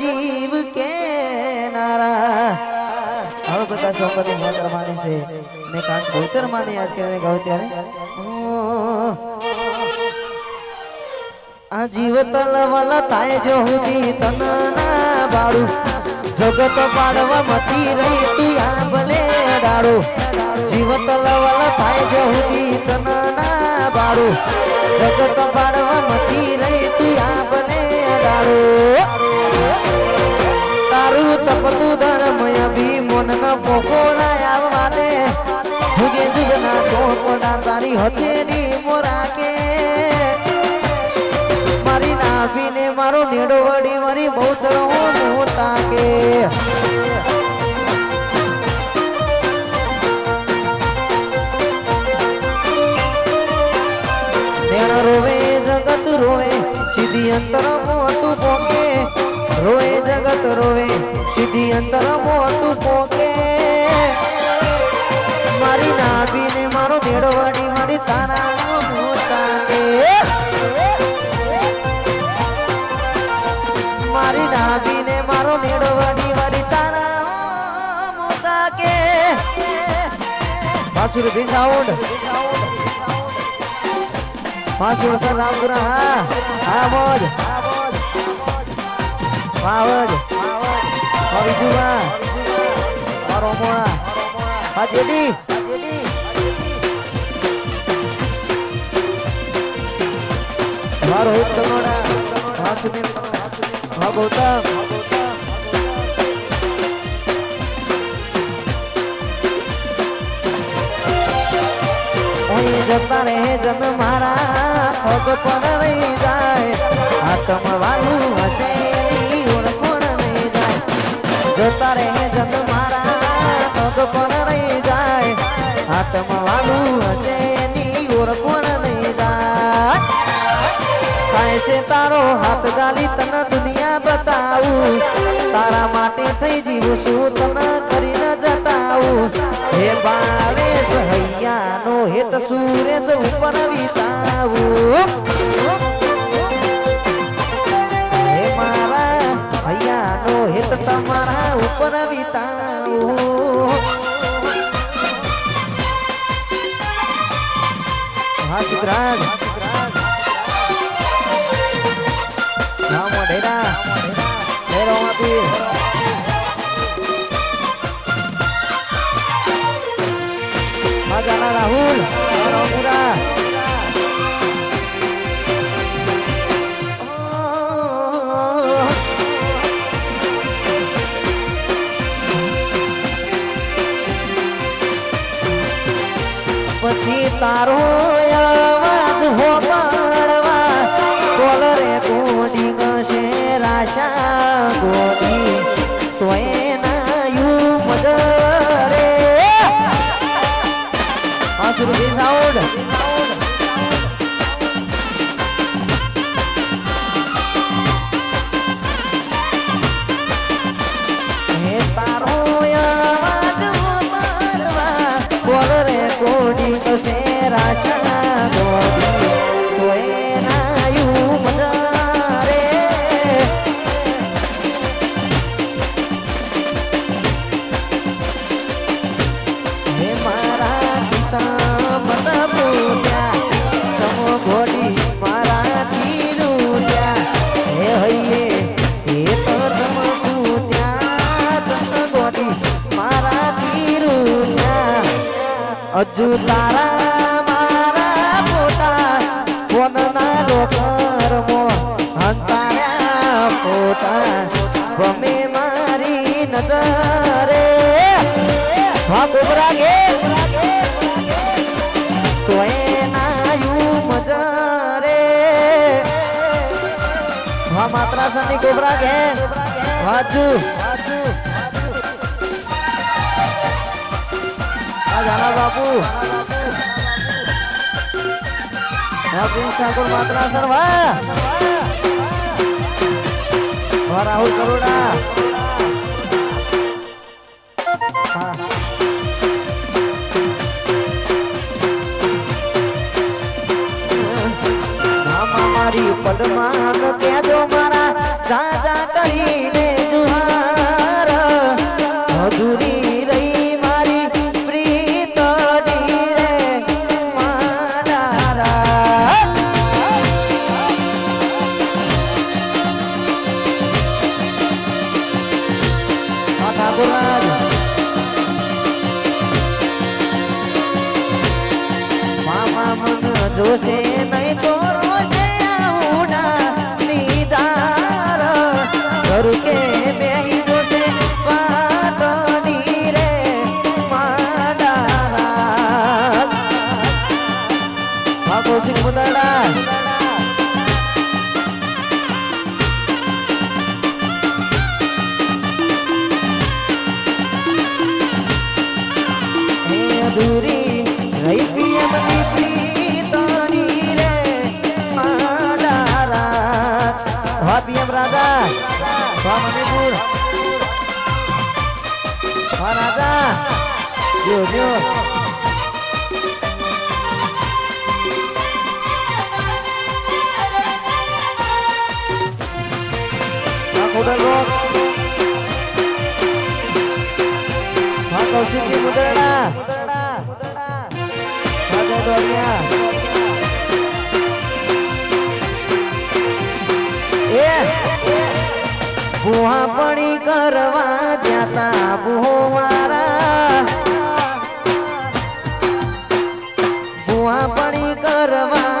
જીવ કે નારા? હવે બધા સોપરની મોટર માની છે. મેં ખાસ ગોચર માને યાદ કરીને ત્યારે. આ જીવ તલવલ થાય જો હુદી તન ના બાળું. જગત પાડવા મતી રહી તું આ ભલે ડાળો જીવ તલવલ થાય જો હુદી તન ના બાળું. જગત પાડવા મતી રહી તું આ ભલે ડાળું તપતું ધર્મ અભી મન ન પોકોડા આવવા જુગે જુગના ચોપડા તારી હથેરી મોરાકે. મારી નાભીને મારો નીડો વડી મારી બહુચરો હું તાકે રોવે, જગત રોવે, સીધી અંતર મોતું પોકે. રોવે જગત રોવે, સીધી અંતર મોતું પોકે. મારી નાભીને મારો દેડવાડી વડી મારી તારા મોતાને મારી નાભીને મારો દેડવાડી મારી તારા મોતા કે વાસુર ભી સાઉન્ડ વાસુર સર રામપુરા હા હા, મોજ. વાવજ હા બીજુમાં મારો મોણા હા જેડી મારો એક કનોડા હા સુનિલ હા ગૌતમ જતા રહે જન મારા પગ પર રહી જાય. આતમ વાલું હશે એની ઓળખોણ નહીં જાય. જતા રહે જન મારા પગ પર રહી જાય. આતમ વાલું હશે એની ઓળખોણ નહીં જાય. છે તારો હાથ ગાલી, તને દુનિયા બતાવું. તારા માટે થઈ જીવું છું તને કરીને જતાવું. હે બાવેશ હૈયાનો હેત સુરેશ ઉપર વિતાવું. હે મારા હૈયાનો હેત તમારા ઉપર વિતાવું. હા સિદ્ધરાજ હા મોઢેરા. ફેરો આપી મજાના રાહુલ રામપુરા પછી તારો હા સુરભી સાઉન્ડ હજુ તારા મારા ફોટા ફોનના લોકરમો હંતાર્યા ફોટા ગમે મારી નજરે હા કોબરા ગે તો એના યુ મજરે હા માત્રા સની કોબરા ગે વાજુ જાના બાપુ. પ્રિન્સ ઠાકોર માત્રા સર વાહ રાહુલ કરોડા મારી પદમાન કેજો મારા જા જા કરીને જુહાર. હજુરી રહી પિયમ રાજા. વાહ મણિપુર. વાહ રાજા. જો જો. કોડલ રોક વાહ કૌશિકજી મુદરડા. વાહ જય દોડિયા એ પણી કરવા જતા બુહો મારા. બુહા પડી કરવા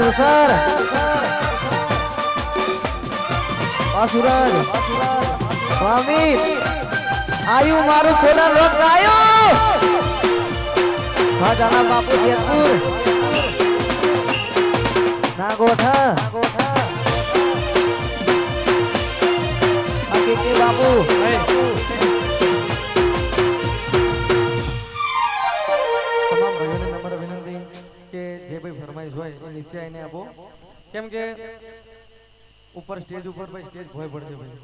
જુબા સર. સુરસર વાહ સુરજ વાહ અમિત આયુ મારું ખોડા લોક આયુ વાહ બાપુ જેતપુર. ના ગોઠા ગોઠા બાપુ. એ નીચે આવીને આપો. કેમ કે ઉપર સ્ટેજ ઉપર ભાઈ સ્ટેજ ભોય પડશે ભાઈ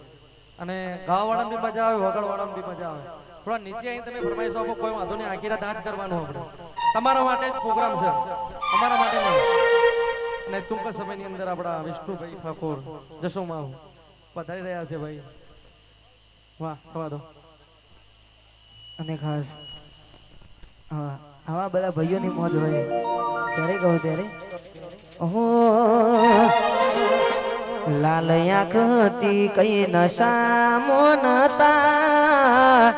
અને ગાવાવાળાને બી મજા આવે વગડવાળાને બી મજા આવે. થોડા નીચે આવીને તમે ફરમાઈશો આપો કોઈ વાંધો નહીં, આખી રાત આ આપણે. તમારા માટે જ પ્રોગ્રામ છે. અમારા માટે નહીં. અને ટૂંક સમયની અંદર આપણા વિષ્ણુભાઈ ઠાકોર જશોમાં પધારી રહ્યા છે ભાઈ. વાહ, થવા દો. અને ખાસ આવા બધા ભાઈઓની મોજ હોય. ત્યારે કહો ત્યારે? ઓહો. લાલ આંખ હતી, કઈ નશા મોનતા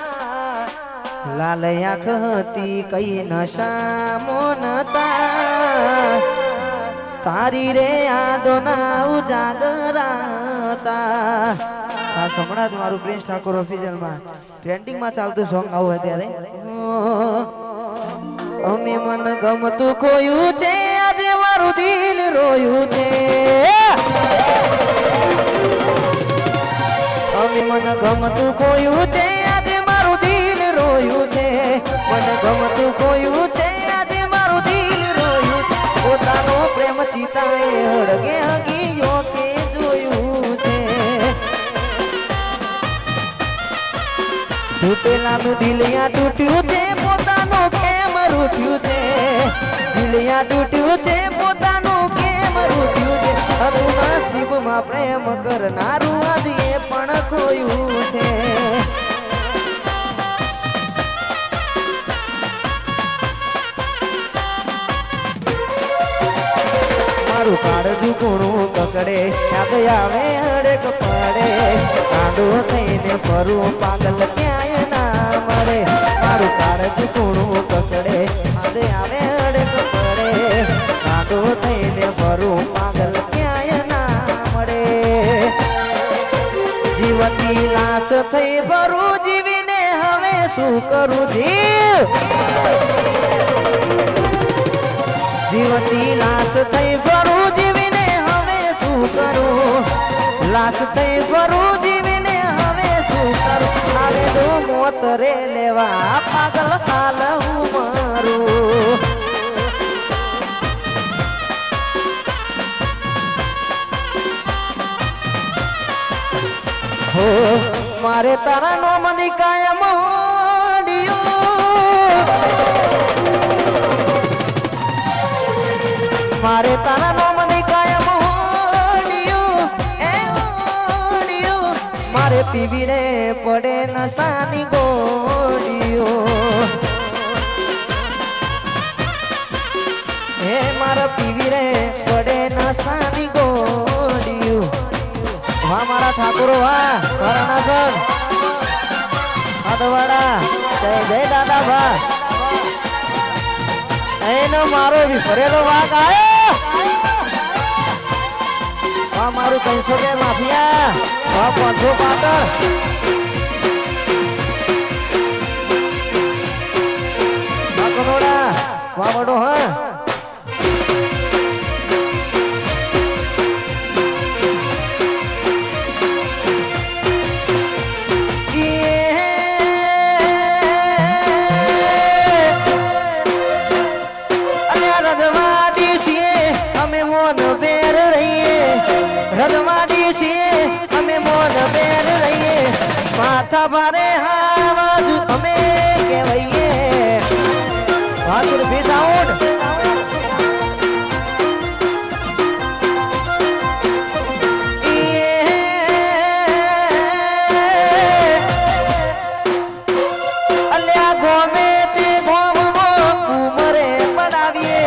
લાલ આંખ હતી, કઈ નશા મોનતા તારી રે યાદોના ઉજાગરાતા. આ હમણાં જ મારું પ્રિન્સ ઠાકોર ઓફિશિયલમાં ટ્રેન્ડિંગમાં ચાલતું સોંગ આવું અત્યારે. અમે મન ગમતું ખોયું છે. મારું દિલ રોયું છે. હવે મને ગમતું ખોયું છે, આજે મારું દિલ રોયું છે. મને ગમતું ખોયું છે, આજે મારું દિલ રોયું છે. પોતાનો પ્રેમ ચિતાએ હળગે હગીયો કે જોયું છે. તૂટેલાનું દિલિયા તૂટ્યું છે, પોતાનું કેમ રૂઠ્યું છે? દિલિયા તૂટ્યું છે, પોતાનું કેમ રૂઠ્યું છે? હતું નસીબમાં પ્રેમ કરનારું આજે પણ ખોયું છે. મારું કાળજું કુણું પકડે યાદ આવે હડક પડે. કાંડો થઈને ફરું પાગલ ક્યાંય ના મળે. મારું કાળજું કુણું પકડે યાદ આવે કાંડો થઈને મારું પાગલ ક્યાંય ના મળે. જીવતી લાશ થઈ ભરું જીવીને હવે શું કરું જીવ? જીવતી લાશ થઈ ભરું જીવીને હવે શું કરું? લાશ થઈ ભરું જીવીને હવે શું કરું? આવે જો મોત લેવા, પાગલ હાલ હું મારું. મારે તારા નો મની કાયમ મારે તારા નો મની કાયમ મારે પીવીરે પડે નશાની ગોળીઓ. હે મારા પીવીરે ઠાકોરો એનો મારો વિફરેલો વાઘ આયો. વાહ મારું ત્રણસો કે માફિયા. વાહ પાંચસો પાટણ વાહ કનોડા વડો હા. અલ્યા ગોમે તે ગોમમાં ઉમરે પડાવીએ.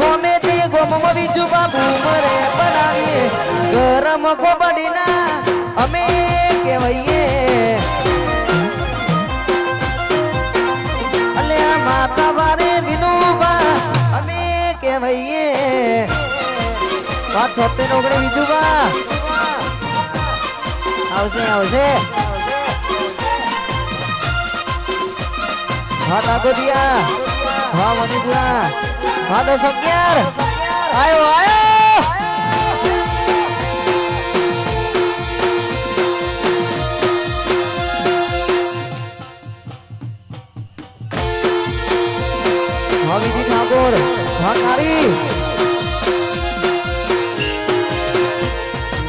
ગોમે તે ગોમમાં બીજું બાબુ ઉમરે પડાવીએ. ગરમ ગોબડીના અમે કહેવાઈએ. અલ્યા માતા ભારે વિનુબા અમે કહેવાઈએ. પાંચ છોતેર ઓગણે વિજુબા આવશે આવશે હા ડાકોરિયા હા. મણિપુરા હા દસ અગિયાર આયો આયો. હા વિજી ઠાકોર. નારી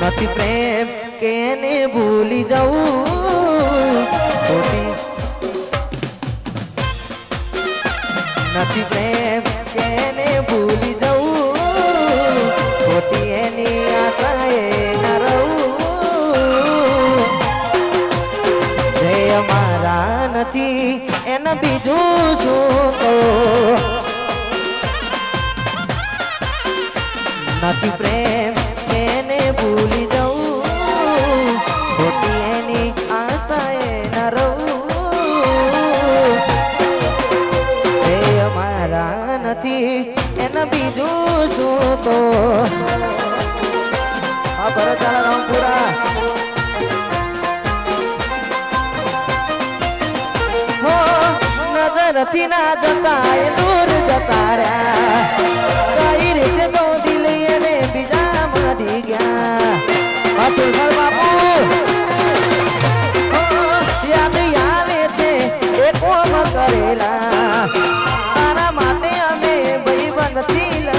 નથી પ્રેમ કેને ભૂલી જવું? એને બીજું શું તો નથી પ્રેમ એને ભૂલી જવું. ખોટી એની આશાએ ન રહું. એ અમારા નથી, એને બીજું શું તો આ ભરત રામપુરા. નજરથી ના જતા, એ દૂર જતા રહ્યા. કઈ રીતે ગોદી લઈ અને બીજા મળી ગયા. પાછું સર બાપુ. યાદ આવે છે એ કોમ કરેલા? તારા માટે અમે બંધ લડેલા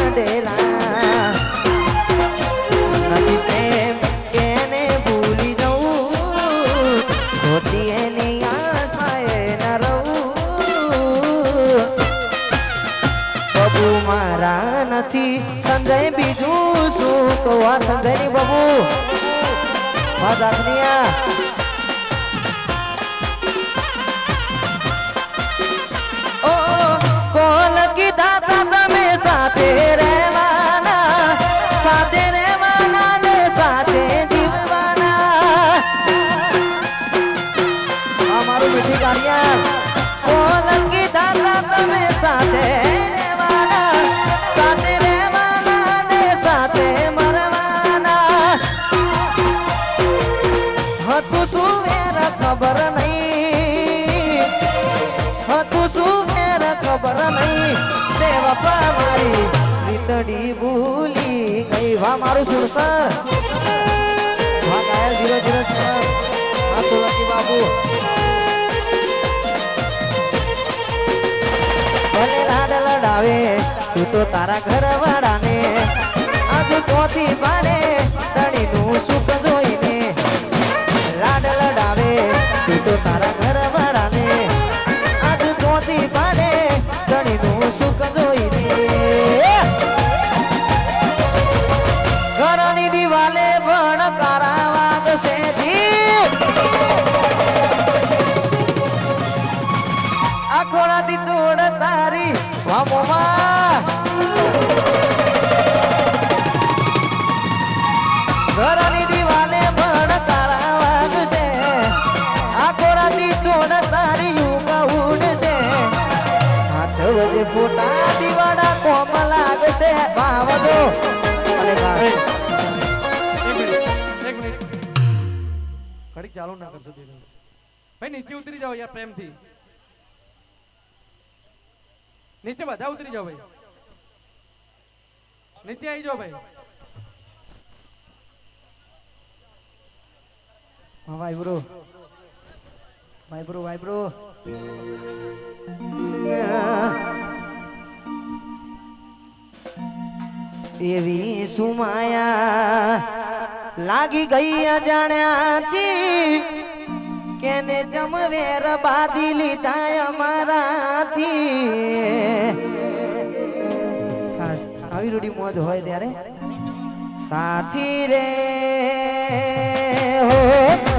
તો આ સંજયની બાબુ. હા જાખનિયા રીતડી ભૂલી ગઈ. વા મારું સુરસર વા ગાયલ ધીરો ધીરો સર. આ સોલંકી બાબુ. ભલે લાડ લડાવે, તું તો તારા ઘર વાળાને આજ ચોથી પાડે. છે ભાવજો ઘડીક ચાલુ ના કરશો ભાઈ નીચે ઉતરી જાઓ યાર પ્રેમથી. નીચે બધા ઉતરી જાઓ ભાઈ. નીચે આવી જાઓ ભાઈ. હા ભાઈ બ્રો ભાઈ એવી સુમાયા લાગી ગઈ અજાણ્યાથી. કેને જમવેર બાધી લીધા અમારાથી આવી રૂડી મોજ હોય ત્યારે. સાથી રે હો.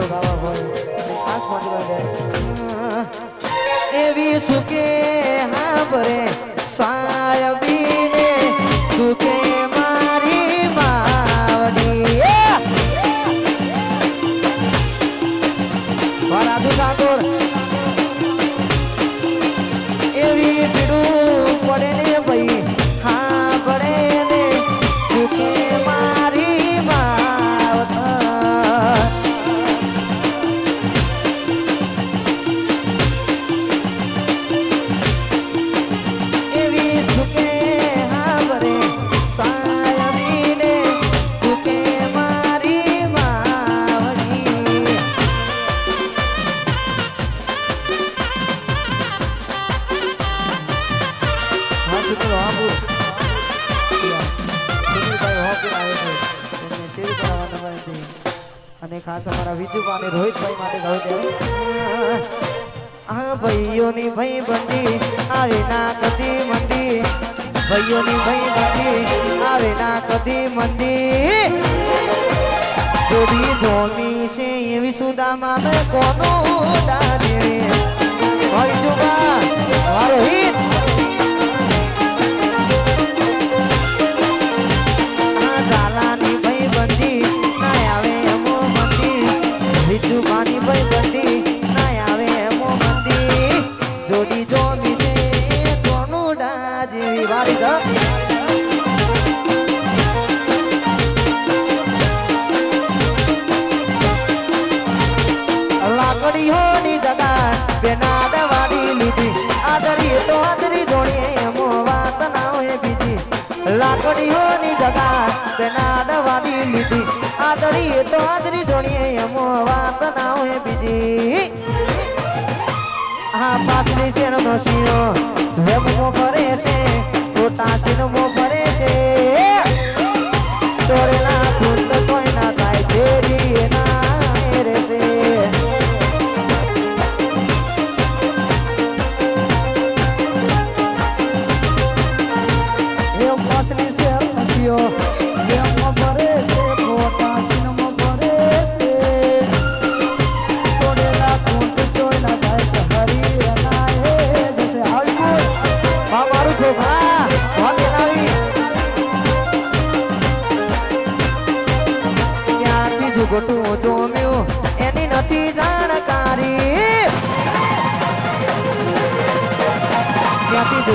ગીતો ગાવા હોય ખાસ મોટી એવી સુખે હા ભરે અને ખાસ અમારા વિજુભાઈ રોહિતભાઈ માટે ગાવી દેવાય આ ભાઈઓની ભાઈ બંધી આવે ના કદી મંદી. ભાઈઓની ભાઈ બંધી આવે ના કદી મંદી. જોડી ધોની છે એવી સુદામા ને કોનો ઉડાડે? હોય જુગા મારો બેના દવાડી લીધી આદરી તો બીજી. લાકડીઓની જગા બેના દવાડી લીધી. આદરી તો આદરી જોણી એમો વાત ના હોય બીજી. હા પાછલી શેરનો શીરો વેમો ફરે છે પોતા શીરમો ફરે છે.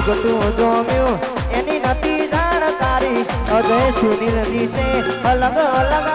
ભૂગતું જોમ્યું એની નથી જાણકારી. અજય સુનિલ દિશે અલગ અલગ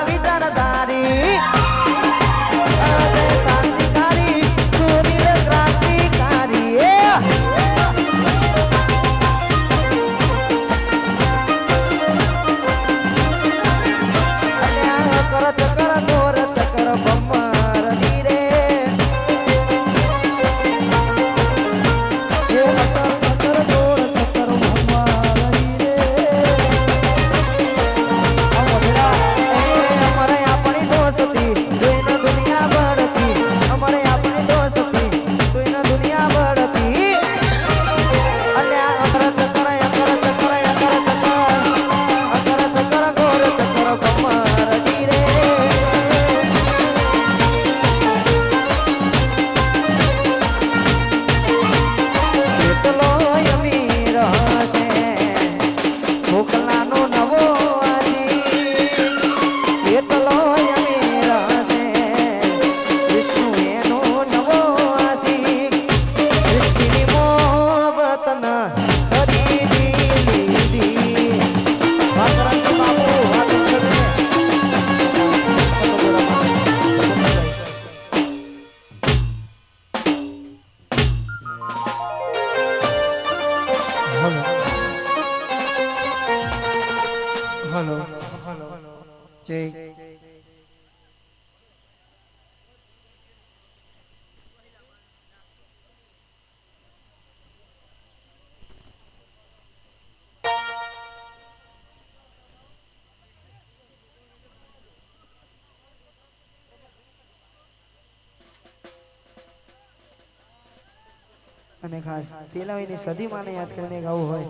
અને ખાસ તેલાવીની સદી યાદ કરીને ગાવું હોય.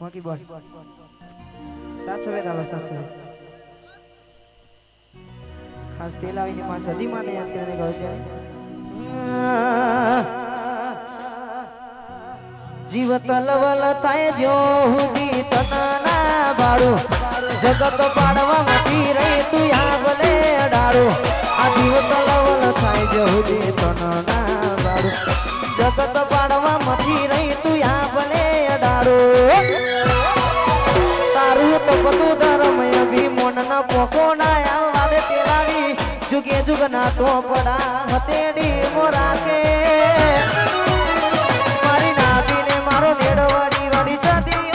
બાકી બોલ. સાત સફેદ આવે સાત સફેદ ખાસ તેલમાં સદી યાદ કરીને ગયો ત્યારે જીવ તલવલ તાય જો હુદી તના બાળો. જગત પાડવા મતી રહી તું યા બોલે ડાળો. આ જીવ તલવલ થાય જો હુદી તનના બાળું જગત મથી રહી તું આ ભલે અડાડો. તારું તો બધું ધર્મય ભીમોન ના પોકો ના આવવા દે તેલાવી. જુગે જુગ ના ચોપડા હતેડી મોરાકે. મારી નાભીને મારો નેડવાડી વાડી વાડી સદી